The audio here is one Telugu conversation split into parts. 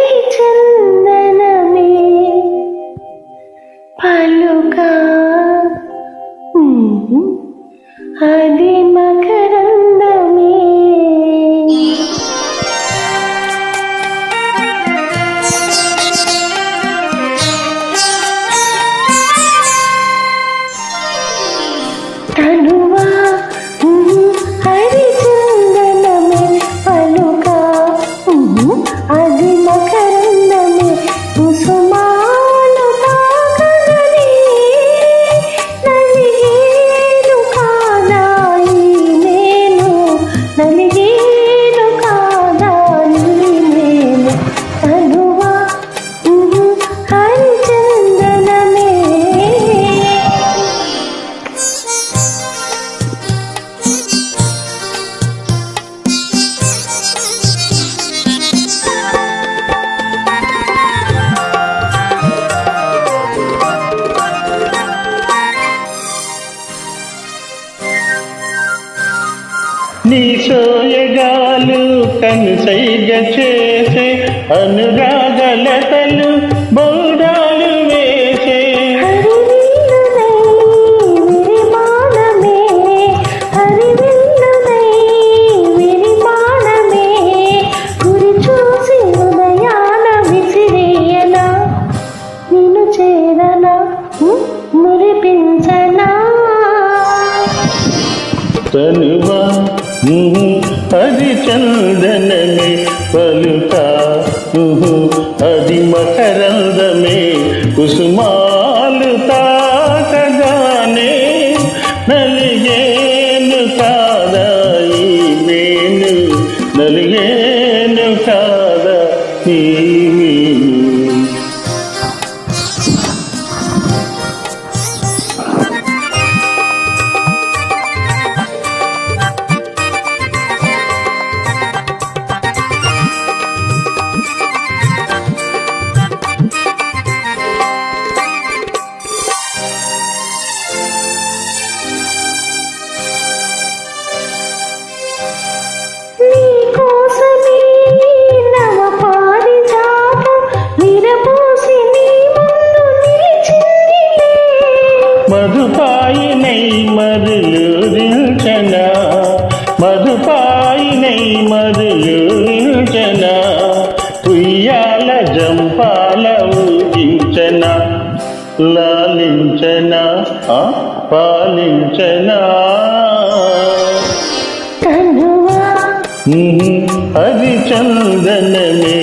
హరిచందనమే పలుకా అది నీ సోయగాలు కనుసైగ చేసే అనురాగలతలు బౌడాలు వేసే హరివిల్లునై తనువా అది చందనమే పలుక అది మకరందమే కుసుమాలు తాకగానే నలిగేను కాదా ఈ నేను నలిగేను కాదా ఈ మీను మధుపాయినై మరులుచన మధుపాయినై మరులుచన ఉయ్యాల జంపాల ఊగించన లాలించన పాలించన. అది చందనమే.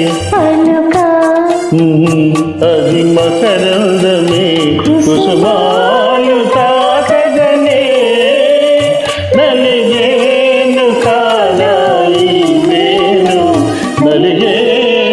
అది మకరందమే